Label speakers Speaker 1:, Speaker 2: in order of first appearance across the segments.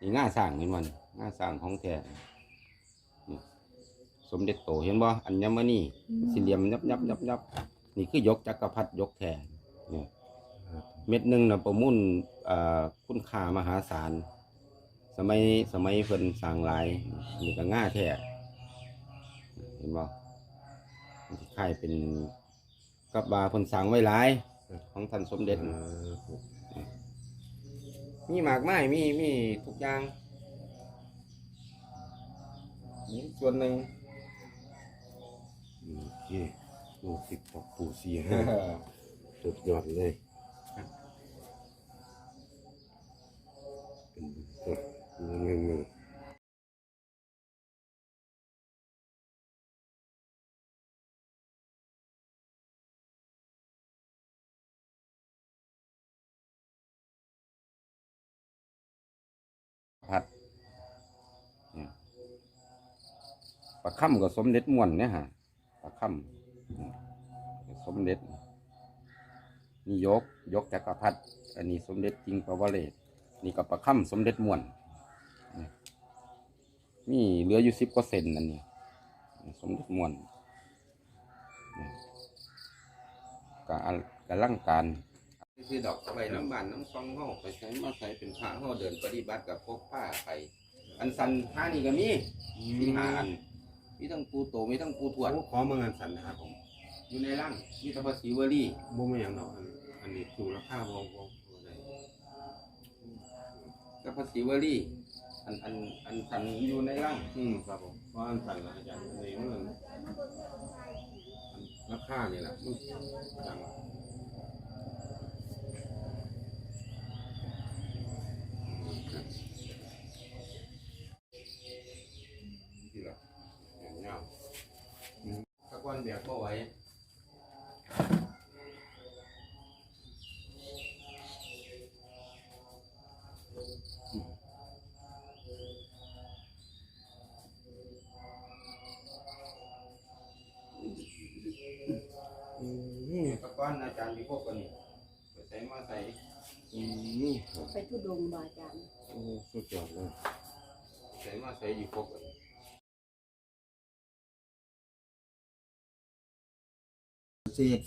Speaker 1: นี่ง่าสร้างเห็นมันง่าสร้างของแท้นี่สมเด็จโตเห็นบ่อัญมณีสี่เหลี่ยมยับยับยับยับนี่คือยกจักรพรรดิยกแท้เนี่ยเม็ดหนึ่งนะประมุ่นอ่าคุณค่ามหาศาล สมัยสมัยเพิ่นสร้างหลายนี่ก็ง่าแท้เห็นบ่มันสิคล้ายเป็นกับบาเพิ่นสร้างไว้หลาย ของท่านสมเด็จ มีหมากไม้มีมีทุกอย่างนี่ส่วนหนึ่ง
Speaker 2: โอเคลูกศิษย์ของปู่เสียสุดยอดเลยเป็นตัวเงิน
Speaker 1: พัดปลาค่ำกับสมเด็จม่วนเนี่ยฮะปลาค่ำสมเด็จนี่ยกยกจักรพรรดิอันนี้สมเด็จจริงปวเรศนี่ก็ปลาค่ำสมเด็จม่วนนี่เหลืออยู่สิบเปอร์เซ็นต์อันนี้นี่สมเด็จม่วนเนี่ยกะอันกะลังการ คือดอกเอาไปน้ำบานน้ำซองห่อไปใช้มาใส่เป็นผ้าห่อเดินปฏิบัติกับพกผ้าไป อันสันผ้านี่ก็มีมีหาอันมีทั้งปูโตมีทั้งปูทวด
Speaker 2: โอ้ขอมางานสันนะครับผม
Speaker 1: อยู่ในร่างมีแตะภาษีวลี
Speaker 2: บ่ไม่อย่างเนาะอันอันนี้สูราคาบ่บ่บ่ได้
Speaker 1: กับภาษีวลีอันอันอันสันอยู่ในร่าง
Speaker 2: อืมครับผมเพราะอันสันละอาจารย์ในเมื่อราคานี่แหละมั นจัง
Speaker 1: ที่ละเงาตะกอนแบบบ่ไหวตะกอนอาจารย์ที่พวกกันนี่ไปใส่มาใส่
Speaker 2: อืมครับ
Speaker 3: ไปทุดงค์บาอาจารย์
Speaker 2: โอ้สุดยอดเลย
Speaker 1: ใส่มาใส่อยู่พวกกัน
Speaker 4: เศษ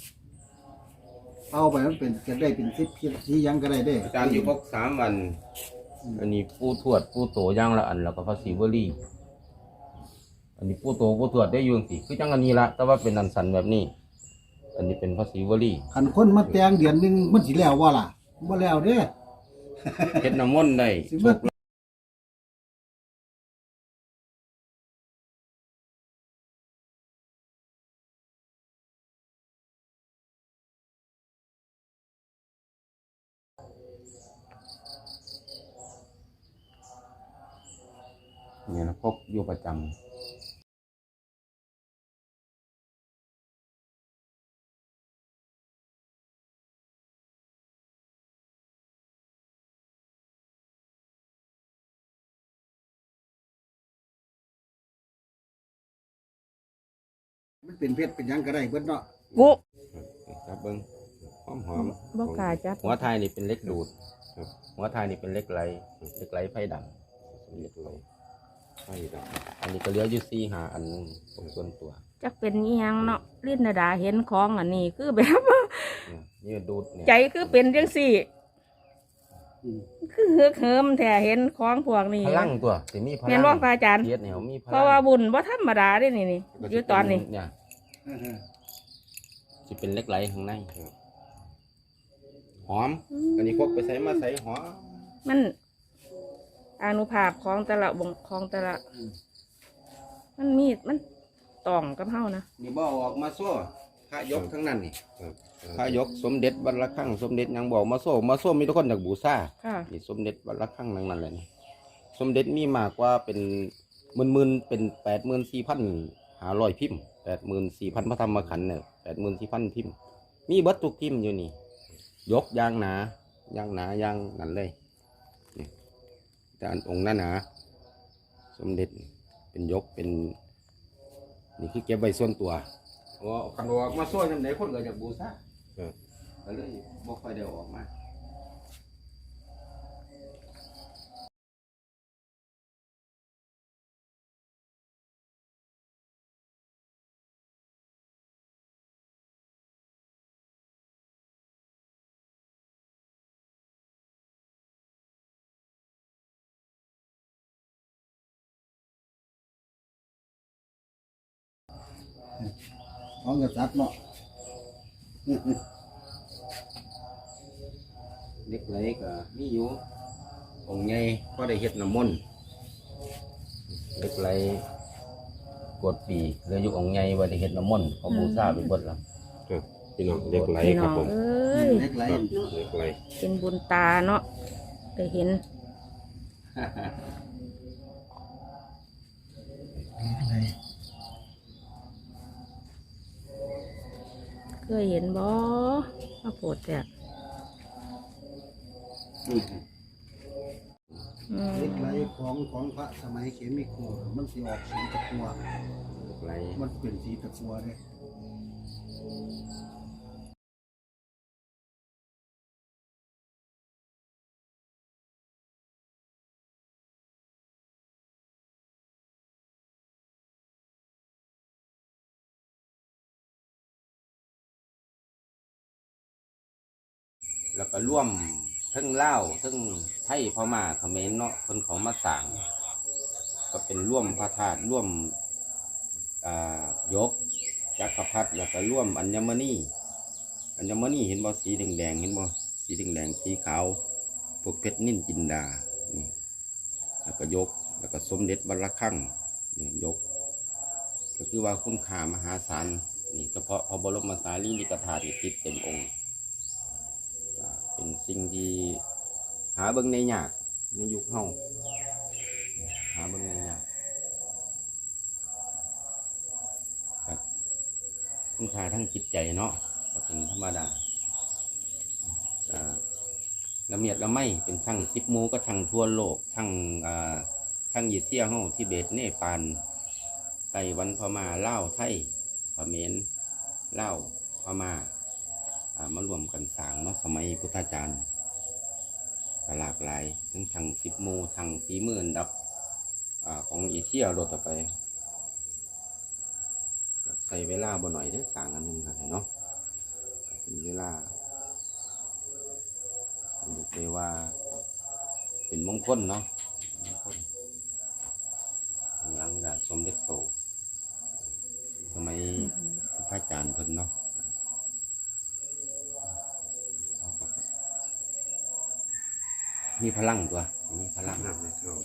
Speaker 4: เอาไปมันเป็นก็ได้เป็นสิบที่ยังก็ได้เด้
Speaker 1: อาจารย์อยู่พวกสามวัน อันนี้ปูทวดปูโตย่างละอันแล้วก็ภาษีวลีอันนี้ปูโตปูทวดได้อยืงสิคือจังอันนี้ละแต่ว่าเป็นอันสันแบบนี้ อันนี้เป็นภาษีวลี
Speaker 4: คันคนมาแต่งเดือนหนึงมันสิแล้วว่าล่ะ บ่แล้วเด้
Speaker 1: เฮ็ดน้ำมนต์ได้
Speaker 4: สิ
Speaker 1: โช
Speaker 4: เบิด
Speaker 1: คเนี่ยนะพกอยู่ประจำ
Speaker 4: มันเป็นเพชรเป็นหยังก็ได้เบิดเนาะ
Speaker 3: กุ
Speaker 1: จับเบิ้งหอมหอม
Speaker 3: บ่กล้าจับ
Speaker 1: หัวไทยนี่เป็นเล็กดูด
Speaker 2: ครับ
Speaker 1: หัวไทยนี่เป็นเล็กไหลเล็กไหลไฟดำเล็กไหล
Speaker 2: ใช่ครับ
Speaker 1: อันนี้ก็เหลืออยู่สี่หาอันหนึงตรงส่วนตัว
Speaker 3: จักเป็นอีหยังเนาะลิ้นนาดาเห็นของอันนี้คือแบบ
Speaker 1: เนี่ยนี่ดูดเนี่ย
Speaker 3: ใจคือเป็นจังสี่ คือเฮือกเหิมแท้เห็นของพวกนี้
Speaker 1: พลังตัวสิมีพลัง
Speaker 3: เห็นบ่พระอาจารย์
Speaker 1: เทียดเนี่ยมีพลัง
Speaker 3: เพราะว่าบุญบ่ธรรมดาเด้นี่นี่อยู่ตอนนี้
Speaker 1: เนี่ยจะเป็นเล็กไหลข้างในหอม อันนี้พกไปใส่มาใส่หอม
Speaker 3: มันอานุภาพของแต่ละวงของแต่ละ มันมีมันต่องกับเฮานะ
Speaker 1: นี่บ่เอาออกมาโซ่พ ระยกทั้งนั้นนี่
Speaker 2: ครับ
Speaker 1: พระยกสมเด็จบัลลังก์ข้างสมเด็จหยังบอกมาโซ่มาโซ่มีทุกคนจากบูชา
Speaker 3: ค่ะ
Speaker 1: นี่สมเด็จวัดละข้างนั้นนั่นแหละนี่สมเด็จมีมากกว่าเป็นหมื่นหมื่นๆเป็นแปดหมื่นสี่พันหาร้อยพิมพ์แปดหมื่นสี่พันพระธรรมขันธ์เนี่ยแปดหมื่นสี่พันพิมพ์ มีเบัตทุกพิมพ์อยู่นี่ ยกอยางหนาอยางหนาอยางนั่นเลยนี่แต่อันองค์นั้นหนาสมเด็จเป็นยกเป็น นี่คือเก็บไว้ส่วนตัว ว่าคันว่ามาช่วยทำไหนคนก็อยากบูชา
Speaker 2: ครับ
Speaker 1: ก็เลยบ่ค่อยได้ออกมา
Speaker 4: ของกษัตริย์เนาะ
Speaker 1: เล็กไหลก็มีอยู่องค์ใหญ่ก็ได้เฮ็ดน้ำมนต์เล็กไหลกดปีเหลืออยู่องค์ใหญ่ว่าได้เฮ็ดน้ำมนต์เขาบูชาไปเบิดแล้ว
Speaker 2: ครับพี่น้องเล็กไหล
Speaker 3: พี่
Speaker 2: ค
Speaker 3: น้
Speaker 2: รับ
Speaker 3: อง
Speaker 2: ผม
Speaker 3: เอ้ย
Speaker 4: เล็กไร
Speaker 2: ครับเล็กไหล
Speaker 3: เป็นบุญตาเนาะได้เห็น เคยเห็นบ่มาโปรดแต่อืม
Speaker 4: เล็กไรของของพระสมัยเขมิโกมันสิออกสีตะกัว
Speaker 1: เล็กไหล
Speaker 4: มันเป็นสีตะกัวเลย
Speaker 1: แล้วก็ร่วมทั้งเลาทั้งไทยพม่าเขมรเนาะคนเขามาสั่งก็เป็นร่วมพระธาตุร่วมยกจักรพรรดิแล้วก็ร่วมอัญมณีอัญมณีเห็นบ่สีแดงๆเห็นบ่สีแดงๆสีขาวพวกเพชรนิ่นจินดานี่แล้วก็ยกแล้วก็สมเด็จวัดระฆังนี่ยก ก็คือว่าคุณค่ามหาศาลนี่เฉพาะพระบรมสารีริกธาตุติดเต็มองค์ สิ่งที่หาเบิ่งในยากในยุคเฮาหาเบิ่งในยากคุณค่าทั้งจิตใจเนาะก็เป็นธรรมดาละเมียดละไม่เป็นช่างสิบหมูก็ช่างทั่วโลกช่างช่างยีเซียเฮาทิเบตเนปาลไต้หวันพม่าเลาไทยเขมรลาพมา่า มารวมกันสร้างเนาะสมัยพุทธาจารย์ก็หลากหลายทั้งทางสิบหมูทางฝีมือนดับอของเอเชียโดดต่อไปใส่เวลาบ่หน่อยเด้สางอันหนึงครับเนาะเป็นเวลาเรียกได้ว่าเป็นมงคลเนาะ มีพลังตัวมีพลัง
Speaker 2: น้ำในเข้า